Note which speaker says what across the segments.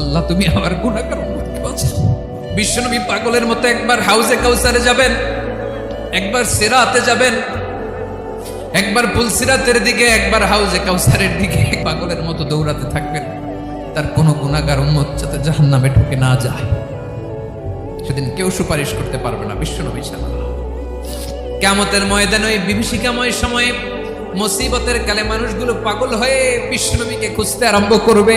Speaker 1: আল্লাহ, তুমি আমার গুণাকার বিশ্বনবী পাগলের মতো একবার হাউজে কাউসারে যাবেন, একবার সেরাতে যাবেন, একবার পুলসিরাতের দিকে, একবার হাউজে কাউসারের দিকে, পাগলের মতো দৌড়াতে থাকবেন। তার কোনো গুণাগার উন্মত যাতে জাহান নামে ঢুকে না যায়। সেদিন কেউ সুপারিশ করতে পারবে না বিশ্বনবী ছাড়া। কেমতের ময়দানে ওই বিভীষিকাময় সময়ে মুসিবতের কালে মানুষগুলো পাগল হয়ে বিশ্বনবীকে খুঁজতে আরম্ভ করবে।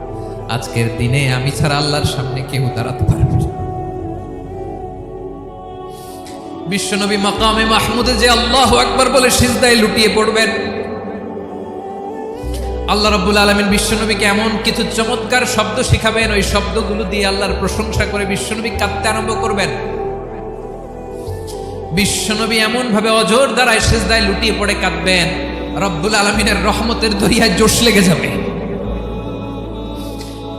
Speaker 1: আজকের দিনে আমি ছাড়া আল্লাহর সামনে কেউ দাঁড়াতে পারবে বিশ্বনবী মাকামে মাহমুদে যে আল্লাহ একবার বলে সিজদায় লুটিয়ে পড়বেন। আল্লাহ রাব্বুল আলমিন বিশ্বনবীকে এমন কিছু চমৎকার শব্দ শিখাবেন, ওই শব্দগুলো দিয়ে আল্লাহর প্রশংসা করে বিশ্বনবী কাঁদতে আরম্ভ করবেন। বিশ্বনবী এমন ভাবে অজোর দ্বারায় সেজদায় লুটিয়ে পড়ে কাঁদবেন, রব্বুল আলমিনের রহমতের দরিয়ায় জোশ লেগে যাবে।